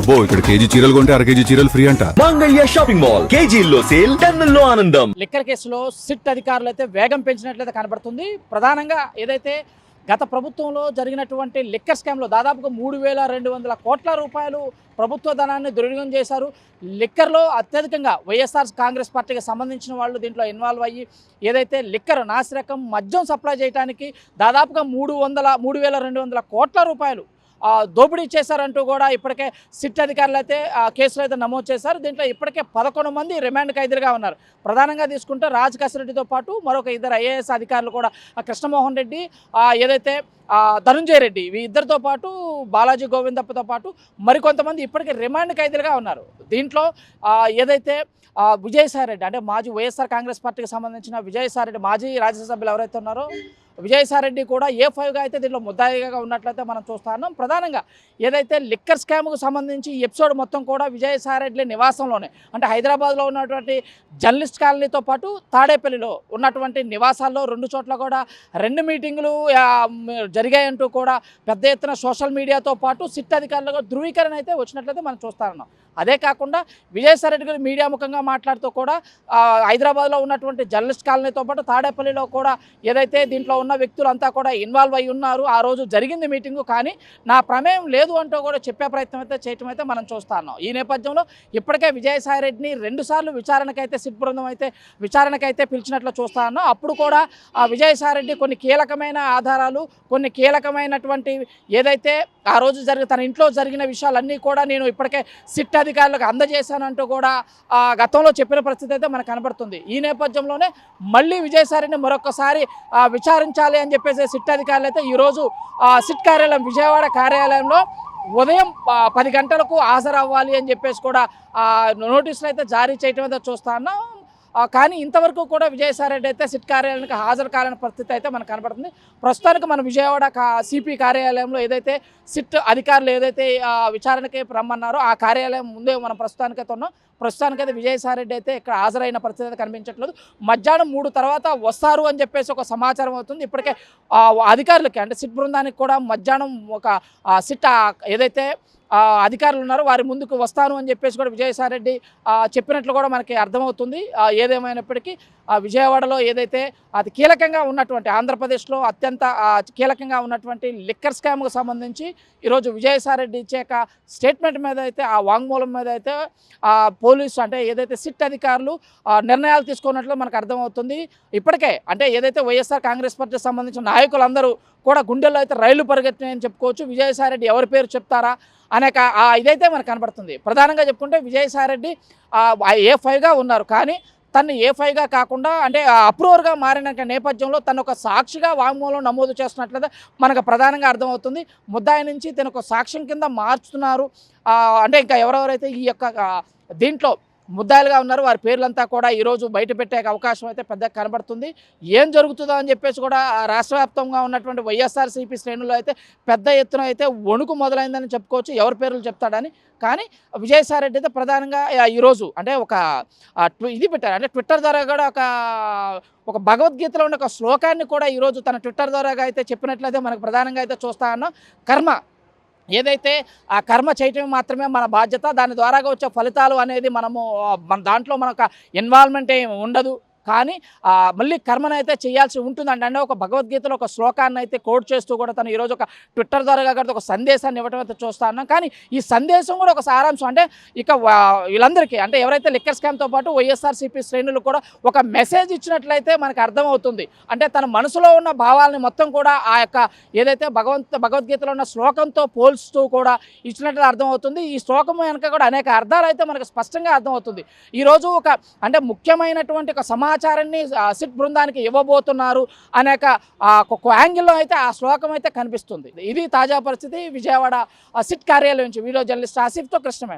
అబ్బో ఇక్కడ కేజీ చీరలు కొంటే అర కేజీ చీరలు ఫ్రీ అంట. Mangalya shopping mall. కేజీల్లో సేల్ టన్నుల్లో ఆనందం. లిక్కర్ కేసులో సిట్ అధికారులు అయితే వేగం పెంచినట్లయితే కనబడుతుంది. ప్రధానంగా ఏదైతే గత ప్రభుత్వంలో జరిగినటువంటి లిక్కర్ స్కామ్లో దాదాపుగా మూడు వేల రెండు వందల కోట్ల రూపాయలు ప్రభుత్వ ధనాన్ని దుర్వినియోగం చేశారు. లిక్కర్లో అత్యధికంగా వైఎస్ఆర్ కాంగ్రెస్ పార్టీకి సంబంధించిన వాళ్ళు దీంట్లో ఇన్వాల్వ్ అయ్యి ఏదైతే లిక్కర్ నాసిరకం మద్యం సప్లై చేయడానికి దాదాపుగా మూడు వందల మూడు వేల రెండు వందల కోట్ల రూపాయలు దోపిడీ చేశారంటూ కూడా ఇప్పటికే సిట్ అధికారులు అయితే ఆ కేసులు అయితే నమోదు చేశారు. దీంట్లో ఇప్పటికే పదకొండు మంది రిమాండ్ ఖైదీలుగా ఉన్నారు. ప్రధానంగా తీసుకుంటే రాజ్ రెడ్డితో పాటు మరొక ఇద్దరు ఐఏఎస్ అధికారులు కూడా కృష్ణమోహన్ రెడ్డి ఏదైతే ధనుంజయ రెడ్డి ఇద్దరితో పాటు బాలాజీ గోవిందప్పతో పాటు మరికొంతమంది ఇప్పటికే రిమాండ్ ఖైదీలుగా ఉన్నారు. దీంట్లో ఏదైతే విజయసాయి రెడ్డి అంటే మాజీ వైఎస్ఆర్ కాంగ్రెస్ పార్టీకి సంబంధించిన విజయసాయి రెడ్డి మాజీ రాజ్యసభ్యులు ఎవరైతే ఉన్నారో విజయసాయి రెడ్డి కూడా ఏ ఫైవ్గా అయితే దీంట్లో ముద్దాయిగా ఉన్నట్లయితే మనం చూస్తున్నాం ప్రధాన ప్రధానంగా ఏదైతే లిక్కర్ స్కామ్కు సంబంధించి ఈ ఎపిసోడ్ మొత్తం కూడా విజయసాయి రెడ్డి నివాసంలోనే అంటే హైదరాబాద్లో ఉన్నటువంటి జర్నలిస్ట్ కాలనీతో పాటు తాడేపల్లిలో ఉన్నటువంటి నివాసాల్లో రెండు చోట్ల కూడా రెండు మీటింగులు జరిగాయంటూ కూడా పెద్ద ఎత్తున సోషల్ మీడియాతో పాటు సిట్ అధికారులకు ధృవీకరణ అయితే వచ్చినట్లయితే మనం చూస్తానన్నాం. అదే కాకుండా విజయసాయి రెడ్డి గారు మీడియా ముఖంగా మాట్లాడుతూ కూడా హైదరాబాద్లో ఉన్నటువంటి జర్నలిస్ట్ కాలనీతో పాటు తాడేపల్లిలో కూడా ఏదైతే దీంట్లో ఉన్న వ్యక్తులంతా కూడా ఇన్వాల్వ్ అయి ఉన్నారు. ఆ రోజు జరిగింది మీటింగు కానీ నా ప్రమేయం లేదు అంటూ కూడా చెప్పే ప్రయత్నం అయితే చేయటం అయితే మనం చూస్తాను ఈ నేపథ్యంలో ఇప్పటికే విజయసాయి రెడ్డిని రెండుసార్లు విచారణకైతే సిట్ బృందం అయితే విచారణకైతే పిలిచినట్లు చూస్తాను అప్పుడు కూడా ఆ విజయసాయి రెడ్డి కొన్ని కీలకమైన ఆధారాలు కొన్ని కీలకమైనటువంటి ఏదైతే ఆ రోజు జరిగి తన ఇంట్లో జరిగిన విషయాలన్నీ కూడా నేను ఇప్పటికే సిట్ అధికారులకు అందజేశానంటూ కూడా ఆ, గతంలో చెప్పిన పరిస్థితి అయితే మనకు కనబడుతుంది. ఈ నేపథ్యంలోనే మళ్ళీ విజయసాయిని మరొకసారి విచారించాలి అని చెప్పేసి సిట్ అధికారులు అయితే ఈరోజు ఆ, సిట్ కార్యాలయం విజయవాడ కార్యాలయంలో ఉదయం పది గంటలకు హాజరవ్వాలి అని చెప్పేసి కూడా నోటీసులు అయితే జారీ చేయటం అయితే చూస్తా ఉన్నాం. కానీ ఇంతవరకు కూడా విజయసాయి రెడ్డి అయితే సిట్ కార్యాలయానికి హాజరు కాలేని పరిస్థితి అయితే మనకు కనబడుతుంది. ప్రస్తుతానికి మన విజయవాడ కా సిపి కార్యాలయంలో ఏదైతే సిట్ అధికారులు ఏదైతే విచారణకి రమ్మన్నారో ఆ కార్యాలయం ముందే మనం ప్రస్తుతానికైతే ఉన్నాం. ప్రస్తుతానికైతే విజయసాయి రెడ్డి అయితే ఇక్కడ హాజరైన పరిస్థితి అయితే కనిపించట్లేదు. మధ్యాహ్నం మూడు తర్వాత వస్తారు అని చెప్పేసి ఒక సమాచారం అవుతుంది. ఇప్పటికే అధికారులకి అంటే సిట్ బృందానికి కూడా మధ్యాహ్నం ఒక సిట్ ఏదైతే అధికారులు ఉన్నారు. వారి ముందుకు వస్తాను అని చెప్పేసి కూడా విజయసాయి రెడ్డి చెప్పినట్లు కూడా మనకి అర్థమవుతుంది. ఏదేమైనప్పటికీ ఆ, విజయవాడలో ఏదైతే అది కీలకంగా ఉన్నటువంటి ఆంధ్రప్రదేశ్లో అత్యంత కీలకంగా ఉన్నటువంటి లిక్కర్ స్కామ్కు సంబంధించి ఈరోజు విజయసాయి రెడ్డి ఇచ్చే స్టేట్మెంట్ మీద అయితే ఆ వాంగ్మూలం మీద అయితే పోలీసు అంటే ఏదైతే సిట్ అధికారులు నిర్ణయాలు తీసుకున్నట్లు మనకు అర్థమవుతుంది. ఇప్పటికే అంటే ఏదైతే వైఎస్ఆర్ కాంగ్రెస్ పార్టీకి సంబంధించిన నాయకులందరూ కూడా గుండెల్లో అయితే రైలు పరిగెత్తినాయని చెప్పుకోవచ్చు. విజయసాయిరెడ్డి ఎవరి పేరు చెప్తారా అనేక ఆ ఇదైతే మనకు కనబడుతుంది. ప్రధానంగా చెప్పుకుంటే విజయసాయిరెడ్డి ఏ ఫైవ్గా ఉన్నారు. కానీ తను ఏ ఫైవ్గా కాకుండా అంటే అప్రూవర్గా మారిన నేపథ్యంలో తను ఒక సాక్షిగా వాంగ్మూలం నమోదు చేస్తున్నట్లయితే మనకు ప్రధానంగా అర్థమవుతుంది. ముద్దాయి నుంచి తను ఒక సాక్ష్యం కింద మార్చుతున్నారు. అంటే ఇంకా ఎవరెవరైతే ఈ యొక్క దీంట్లో ముద్దాయిలుగా ఉన్నారు. వారి పేర్లంతా కూడా ఈరోజు బయట పెట్టే అవకాశం అయితే పెద్దగా కనబడుతుంది. ఏం జరుగుతుందో అని చెప్పేసి కూడా రాష్ట్ర వ్యాప్తంగా ఉన్నటువంటి వైఎస్ఆర్సీపీ శ్రేణుల్లో అయితే పెద్ద ఎత్తున అయితే వణుకు మొదలైందని చెప్పుకోవచ్చు. ఎవరి పేర్లు చెప్తాడని. కానీ విజయసాయి రెడ్డి అయితే ప్రధానంగా ఈరోజు అంటే ఒక ఇది పెట్టారు. అంటే ట్విట్టర్ ద్వారా కూడా ఒక ఒక భగవద్గీతలో ఉన్న ఒక శ్లోకాన్ని కూడా ఈరోజు తన ట్విట్టర్ ద్వారా అయితే చెప్పినట్లయితే మనకు ప్రధానంగా అయితే చూస్తా ఉన్నాం. కర్మ ఏదైతే ఆ కర్మ చేయటం మాత్రమే మన బాధ్యత దాని ద్వారాగా వచ్చే ఫలితాలు అనేది మనము మన దాంట్లో మనకు ఇన్వాల్వ్మెంట్ ఏమి ఉండదు. కానీ మళ్ళీ కర్మనైతే చేయాల్సి ఉంటుందండి. అంటే ఒక భగవద్గీతలో ఒక శ్లోకాన్ని అయితే కోట్ చేస్తూ కూడా తను ఈరోజు ఒక ట్విట్టర్ ద్వారా కాకుండా ఒక సందేశాన్ని ఇవ్వడం అయితే చూస్తా ఉన్నాం. కానీ ఈ సందేశం కూడా ఒక సారాంశం. అంటే ఇక వీళ్ళందరికీ అంటే ఎవరైతే లిక్కర్ స్కామ్తో పాటు వైఎస్ఆర్సీపీ శ్రేణులు కూడా ఒక మెసేజ్ ఇచ్చినట్లయితే మనకు అర్థమవుతుంది. అంటే తన మనసులో ఉన్న భావాలని మొత్తం కూడా ఆ యొక్క ఏదైతే భగవంత భగవద్గీతలో ఉన్న శ్లోకంతో పోల్స్తూ కూడా ఇచ్చినట్లు అర్థమవుతుంది. ఈ శ్లోకం వెనక కూడా అనేక అర్థాలు అయితే మనకు స్పష్టంగా అర్థమవుతుంది. ఈరోజు ఒక అంటే ముఖ్యమైనటువంటి ఒక సమాచారాన్ని సిట్ బృందానికి ఇవ్వబోతున్నారు అనేక ఆ, ఒక యాంగిల్లో అయితే ఆ శ్లోకం అయితే కనిపిస్తుంది. ఇది తాజా పరిస్థితి. విజయవాడ సిట్ కార్యాలయం నుంచి వీడియో జర్నలిస్ట్ ఆసిఫ్తో కృష్ణమేడ